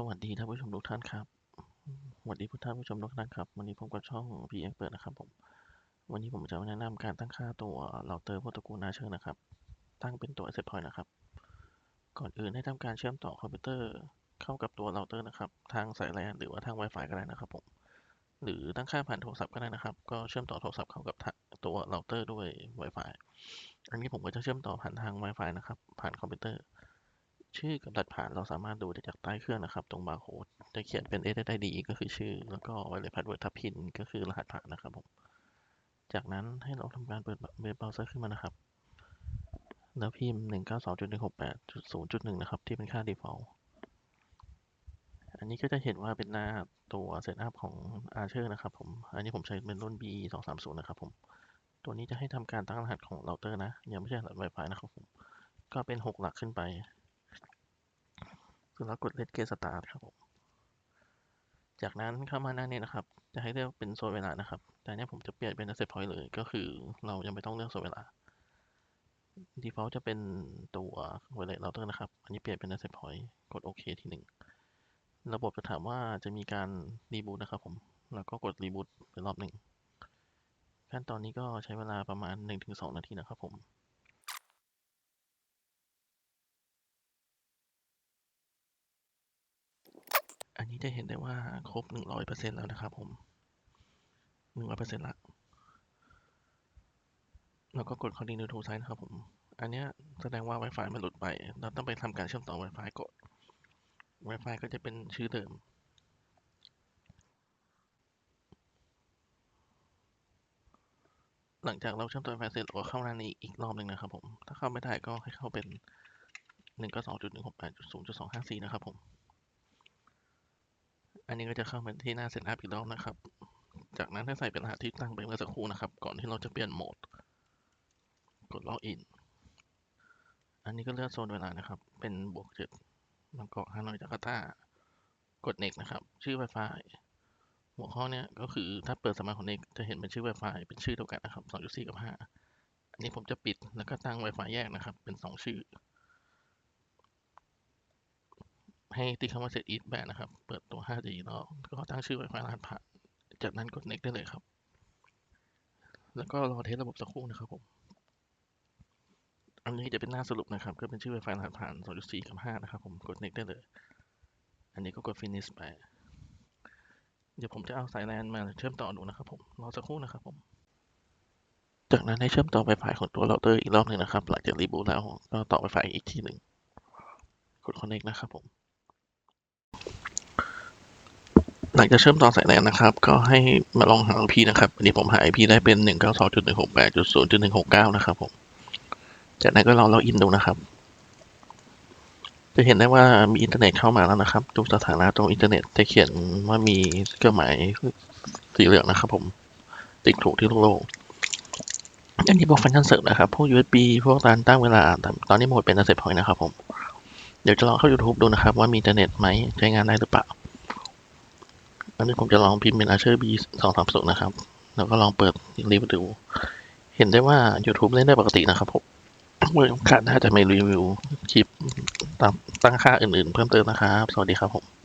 สวัสดีท่านผู้ชมทุกท่านครับสวัสดีผู้ท่านผู้ชมทุกท่านครับวันนี้ผมกับช่อง p x p e r t นะครับผม วันนี้ผมจะมาแนะนำการตั้งค่าตัวเราเตอร์พวกตระกูลนาเชอร์นะครับ ตั้งเป็นตัว asset point นะครับ ก่อนอื่นให้ทำการเชื่อมต่อคอมพิวเตอร์เข้ากับตัวเราเตอร์นะครับ ทางสายแลนหรือว่าทาง Wi-Fi ก็ได้นะครับผม หรือตั้งค่าผ่านโทรศัพท์ก็ได้นะครับ ก็เชื่อมต่อโทรศัพท์เข้ากับตัวเราเตอร์ด้วย Wi-Fi อันนี้ผมก็จะเชื่อมต่อผ่านทาง Wi-Fi นะครับ ผ่านคอมพิวเตอร์ ชื่อกับรหัสผ่านเราสามารถดูได้จากใต้เครื่องนะครับ ตรงบาร์โค้ดจะเขียนเป็น SSID ก็คือชื่อ แล้วก็ Wallet Password ทับพินก็คือรหัสผ่านนะครับผม จากนั้นให้เราทำการเปิดเว็บเบราว์เซอร์ขึ้นมานะครับ แล้วพิมพ์ 192.168.0.1 นะครับ ที่เป็นค่า default อันนี้ก็จะเห็นว่าเป็นหน้าตัว setup ของ Archer นะครับผม อันนี้ผมใช้เป็นรุ่น BE 230นะครับผม ตัวนี้จะให้ทำการตั้งรหัสของเราเตอร์นะ ยังไม่ใช่รหัส Wi-Fi นะครับผม ก็เป็น 6 หลักขึ้นไป แล้วกด Let Get Start ครับผม จากนั้นเข้ามาหน้านี้นะครับ จะให้เลือกเป็นโซนเวลานะครับ แต่เนี้ยผมจะเปลี่ยนเป็น Asset Point เลย ก็คือเรายังไม่ต้องเลือกโซนเวลา Default จะเป็นตัว Wallet Router นะครับ อันนี้เปลี่ยนเป็น Asset Point กดโอเคทีหนึ่ง ระบบจะถามว่าจะมีการรีบูตนะครับผม แล้วก็กดรีบูตไปรอบหนึ่ง ขั้นตอนนี้ก็ใช้เวลาประมาณ 1-2 นาทีนะครับผม นี้จะเห็นได้ว่าครบ 100%แล้วนะครับผม 100%ละ แล้วก็กด continue to site นะครับผม อันนี้แสดงว่า Wi-Fi มันหลุดไป เราต้องไปทำการเชื่อมต่อ Wi-Fi ก่อน Wi-Fi ก็จะเป็นชื่อเดิมหลังจากเราเชื่อมต่อ Wi-Fi เสร็จเราก็เข้าหน้านี้อีกรอบหนึ่งนะครับผม ถ้าเข้าไม่ได้ก็ให้เข้าเป็น 192.168.0.254 นะครับผม อันนี้ก็จะเข้ามาที่หน้า Setup อีกรอบนะครับ จากนั้นให้ใส่เป็นรหัสที่ตั้งไปเมื่อสักครู่นะครับ ก่อนที่เราจะเปลี่ยนโหมด กด Login อันนี้ก็เลือกโซนเวลานะครับ เป็นบวกเจ็ดแล้วก็ฮานอยจาการ์ตากด Next นะครับ ชื่อ Wi-Fi หัวข้อเนี้ยก็คือถ้าเปิดสมาร์ท Connect จะเห็นเป็นชื่อ Wi-Fi เป็นชื่อเดียวกันนะครับ2.4กับ5อันนี้ผมจะปิดแล้วก็ตั้ง Wi-Fi แยกนะครับ เป็น 2 ชื่อ ให้ติ๊กคำว่า set it band นะครับ เปิดตัว 5G แล้วก็ตั้งชื่อ Wi-Fi รหัสผ่าน จากนั้นกด next ได้เลยครับ แล้วก็รอเทสระบบสักครู่นะครับผม อันนี้จะเป็นหน้าสรุปนะครับ ก็เป็นชื่อ Wi-Fi รหัสผ่าน 2.4 กับ 5 นะครับผม กด next ได้เลย อันนี้ก็กด finish ไป เดี๋ยวผมจะเอาสายแลนมาเชื่อมต่อดูนะครับผม รอสักครู่นะครับผมจากนั้นให้เชื่อมต่อ Wi-Fi ของตัวเราเตอร์อีกรอบหนึ่งนะครับ หลังจากรีบูตแล้วก็ต่อ Wi-Fi อีกทีหนึ่งกด connect นะครับผม หลังจากเชื่อมต่อสายแลนนะครับ ก็ให้มาลองหา IP นะครับอันนี้ผมหา IP ได้เป็น 192.168.0.169 นะครับผม จากนั้นก็ลองล็อกอินดูนะครับ จะเห็นได้ว่ามีอินเทอร์เน็ตเข้ามาแล้วนะครับดูสถานะตรงอินเทอร์เน็ตจะเขียนว่ามีเครื่องหมายสีเหลืองนะครับ ผม ติดถูกที่โลกอันนี้พวกฟังก์ชันเสริมนะครับ พวก USB พวกการตั้งเวลาแต่ตอนนี้โหมดเป็น Asset Point นะครับผม เดี๋ยวจะลองเข้า YouTube ดูนะครับ ว่ามีอินเทอร์เน็ตไหมใช้งานได้หรือเปล่า อันนี้ผมจะลองพิมพ์เป็น Archer B 230นะครับ แล้วก็ลองเปิดรีวิวดู เห็นได้ว่า YouTube เล่นได้ปกตินะครับผมเมื่อขาดน่าจะไม่รีวิวคลิปตามตั้งค่าอื่นๆ เพิ่มเติมนะครับ สวัสดีครับผม